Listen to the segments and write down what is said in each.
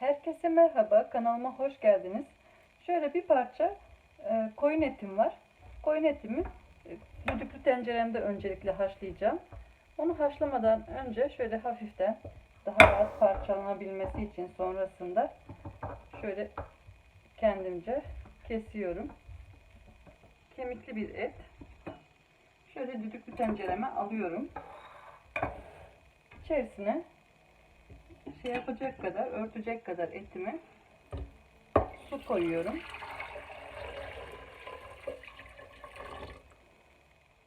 Herkese merhaba, kanalıma hoş geldiniz. Şöyle bir parça e, koyun etim var. Koyun etimi e, düdüklü tenceremde öncelikle haşlayacağım. Onu haşlamadan önce şöyle hafiften daha rahat parçalanabilmesi için sonrasında şöyle kendimce kesiyorum. Kemikli bir et. Şöyle düdüklü tencereme alıyorum. İçerisine şey yapacak kadar, örtecek kadar etimi su koyuyorum.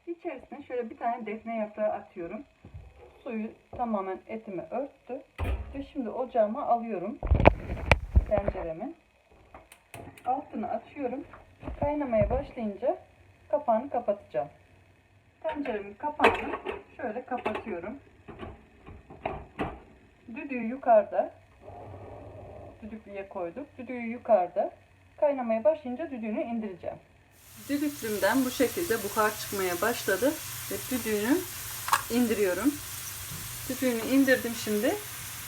İçerisine şöyle bir tane defne yaprağı atıyorum. Suyu tamamen etimi örttü. Ve şimdi ocağıma alıyorum tenceremi. Altını açıyorum. Kaynamaya başlayınca kapağını kapatacağım. Tenceremin kapağını şöyle kapatıyorum. Düdüğü yukarıda. Düdüklüye koyduk. Düdüğü yukarıda. Kaynamaya başlayınca düdüğünü indireceğim. Düdüklümden bu şekilde buhar çıkmaya başladı. Ve düdüğünü indiriyorum. Düdüğünü indirdim şimdi.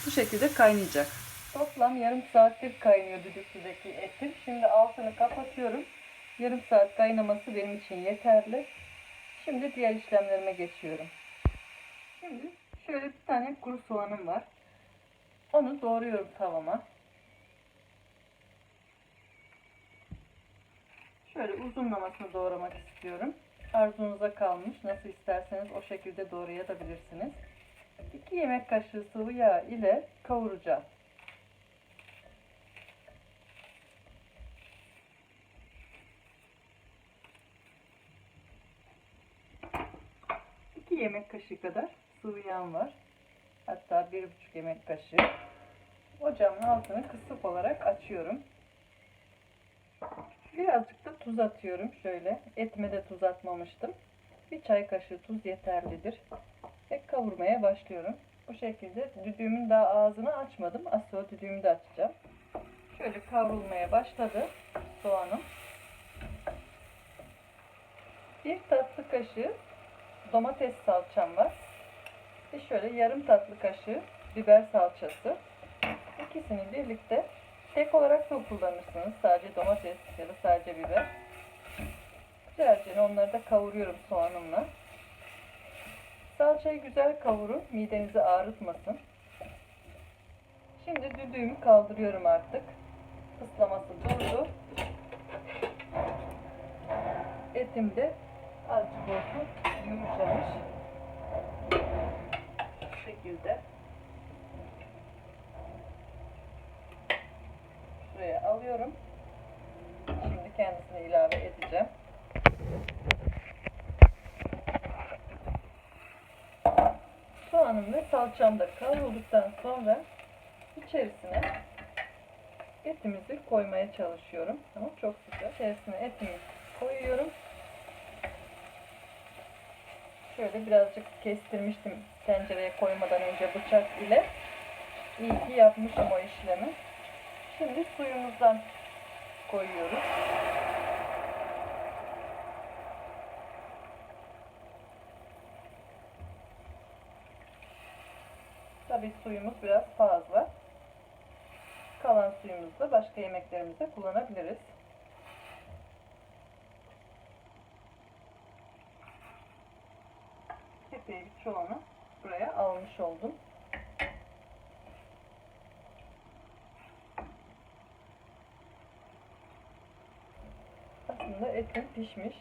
Bu şekilde kaynayacak. Toplam yarım saattir kaynıyor düdüklüdeki etim. Şimdi altını kapatıyorum. Yarım saat kaynaması benim için yeterli. Şimdi diğer işlemlerime geçiyorum. Şimdi şöyle bir tane kuru soğanım var. Onu doğruyorum tavama. Şöyle uzunlamasını doğramak istiyorum. Arzunuza kalmış. Nasıl isterseniz o şekilde doğrayabilirsiniz. 2 yemek kaşığı sıvı yağ ile kavuracağım. Yemek kaşığı kadar sıvı yağım var. Hatta bir buçuk yemek kaşığı. Ocağımın altını kısık olarak açıyorum. Birazcık da tuz atıyorum şöyle. Etime de tuz atmamıştım. Bir çay kaşığı tuz yeterlidir. Ve kavurmaya başlıyorum. Bu şekilde düdüğümün daha ağzını açmadım. Sonra düdüğümü de açacağım. Şöyle kavrulmaya başladı soğanım. Bir tatlı kaşığı domates salçam var. Ve şöyle yarım tatlı kaşığı biber salçası. İkisini birlikte tek olarak da kullanırsınız. Sadece domates ya da sadece biber. Güzelce onları da kavuruyorum soğanımla. Salçayı güzel kavurun. Midenizi ağrıtmasın. Şimdi düdüğümü kaldırıyorum artık. Islaması durdu. Etim de azıcık olsun yumuşamış. Bu şekilde. Alıyorum. Şimdi kendisini ilave edeceğim. Soğanım ve salçam da kavrulduktan sonra içerisine etimizi koymaya çalışıyorum. Ama çok sıcak. İçerisine etimi koyuyorum. Şöyle birazcık kestirmiştim tencereye koymadan önce bıçak ile. İyi ki yapmışım o işlemi. Şimdi suyumuzdan koyuyoruz. Tabii suyumuz biraz fazla. Kalan suyumuzu da başka yemeklerimizde kullanabiliriz. Epey çoğunu buraya almış oldum. Etim pişmiş.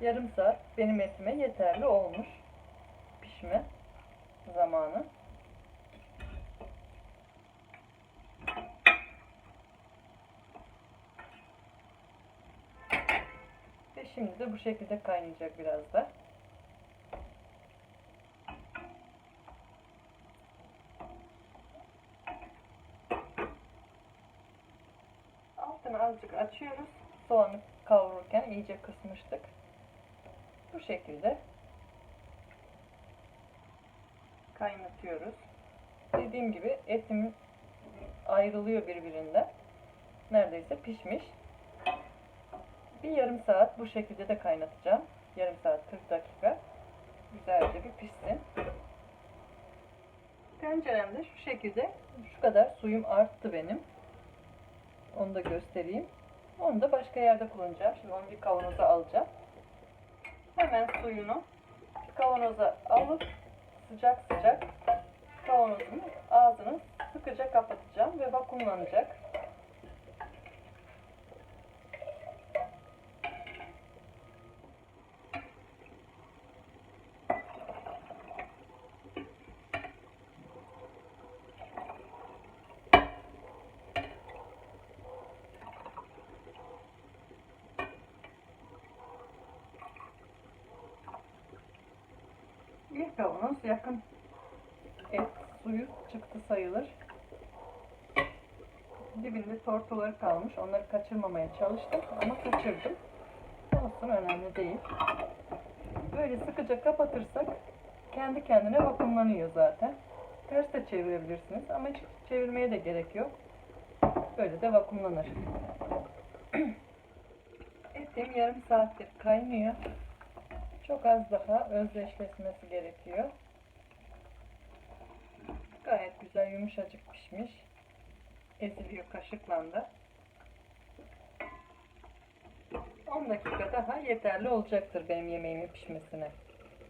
Yarım saat benim etime yeterli olmuş. Pişme zamanı. Ve şimdi de bu şekilde kaynayacak biraz da. Altını azıcık açıyoruz. Soğanı kavururken iyice kısmıştık. Bu şekilde kaynatıyoruz. Dediğim gibi etim ayrılıyor birbirinden. Neredeyse pişmiş. Bir yarım saat bu şekilde de kaynatacağım. Yarım saat 40 dakika. Güzelce bir pişsin. Tenceremde şu şekilde şu kadar suyum arttı benim. Onu da göstereyim. Onu da başka yerde kullanacağım. Şimdi onu bir kavanoza alacağım. Hemen suyunu kavanoza alıp sıcak sıcak kavanozun ağzını sıkıca kapatacağım ve vakumlanacak. Bir kavanoz yakın et suyu çıktı sayılır. Dibinde tortuları kalmış. Onları kaçırmamaya çalıştım ama kaçırdım. Olsun önemli değil. Böyle sıkıca kapatırsak kendi kendine vakumlanıyor zaten. Ters de çevirebilirsiniz ama hiç çevirmeye de gerek yok. Böyle de vakumlanır. Etim yarım saattir kaynıyor. Çok az daha özdeşleşmesi gerekiyor. Gayet güzel yumuşacık pişmiş. Eziliyor kaşıkla da. 10 dakika daha yeterli olacaktır benim yemeğimin pişmesine.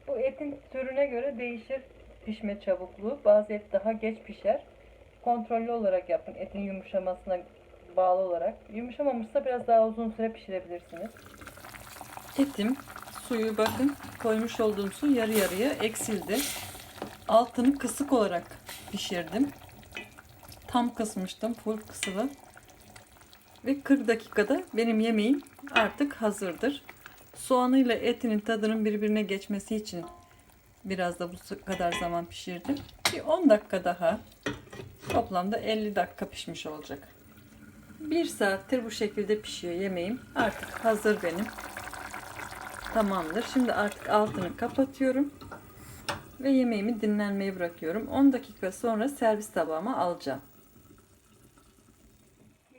Bu etin türüne göre değişir pişme çabukluğu. Bazı et daha geç pişer. Kontrollü olarak yapın etin yumuşamasına bağlı olarak. Yumuşamamışsa biraz daha uzun süre pişirebilirsiniz. Etim suyu bakın koymuş olduğum su yarı yarıya eksildi. Altını kısık olarak pişirdim. Tam kısmıştım full kısılı. Ve 40 dakikada benim yemeğim artık hazırdır. Soğanıyla etinin tadının birbirine geçmesi için biraz da bu kadar zaman pişirdim. Bir 10 dakika daha toplamda 50 dakika pişmiş olacak. Bir saattir bu şekilde pişiyor yemeğim. Artık hazır benim. Tamamdır. Şimdi artık altını kapatıyorum. Ve yemeğimi dinlenmeye bırakıyorum. 10 dakika sonra servis tabağıma alacağım.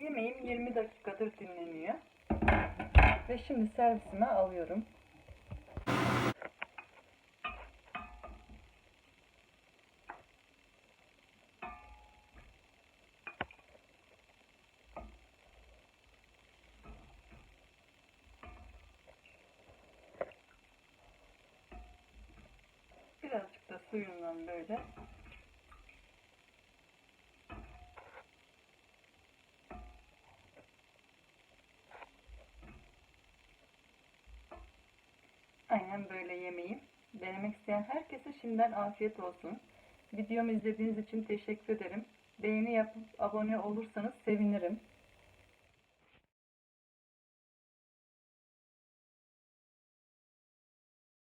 Yemeğim 20 dakikadır dinleniyor. Ve şimdi servisime alıyorum. Suyundan böyle Aynen böyle yemeğim. Denemek isteyen herkese şimdiden afiyet olsun. Videomu izlediğiniz için teşekkür ederim. Beğeni yapıp abone olursanız sevinirim.